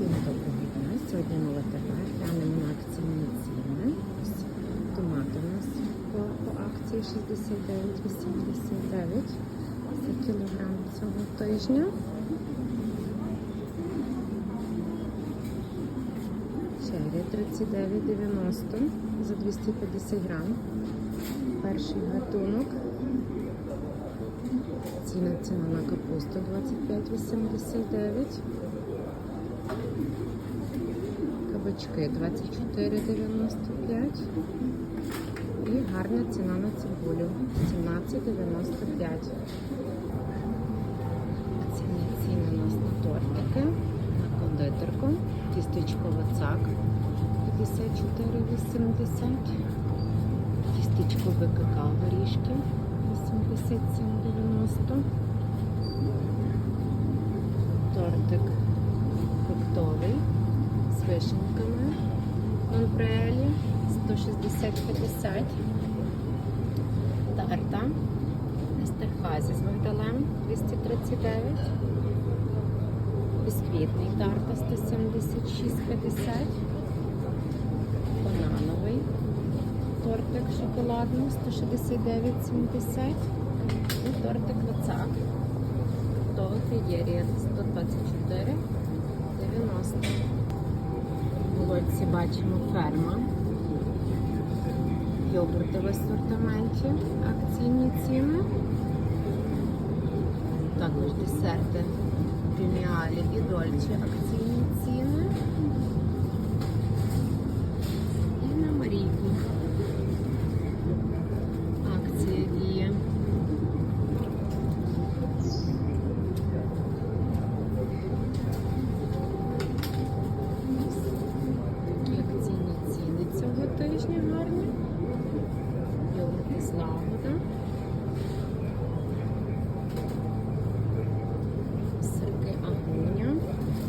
Всім доброго дня. Сьогодні нова ТВ. Глянемо на акційні ціни. Ось Томати у нас по, по акції 69,89 за кілограм цього тижня. Черрі 39,90 за 250 грам. Перший гатунок. Ціна ціна на капусту 25,89. Кабачки 24,95. І гарна ціна на цибулю 17,95. Ціни ціни у нас на тортики, на кондитерку, тістечко вацак 54,80. Тістечко БКК горішки 87,90. Тортик фруктовий з вишеньками Монпреелі 160,50. Тарта Естерхазі з мигдалем 239. Бісквітний тарта 176,50. Банановий тортик шоколадний 169,70. І тортик вацак. Фруктовий феєрія 124,90. В лотці бачимо ферма. Йогурти в асортименті, акційні ціни. Також десерти преміалі і дольчі акційні ціни. І на Марійку. Акція діє. Такі акційні ціни цього тижня гарні. Йогурти з. Сирки агуня.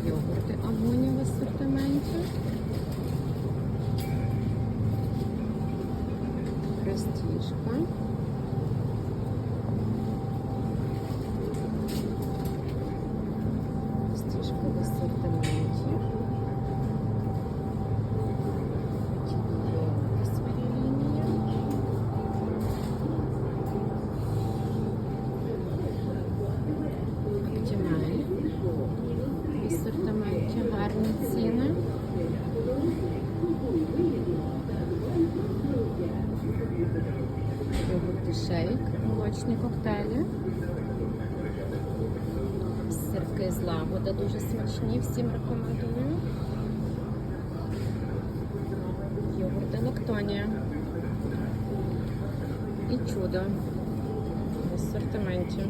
Йогурти агоня в асортименті. Престіжка. Престіжка в асортименті. Є своя лінія. Оптималь. В асортименті гарні ціни. Йогурти шейк, молочні коктейлі. Сирки з лагода дуже смачні, всім рекомендую. Йогурти лактонія. І чудо в асортименті.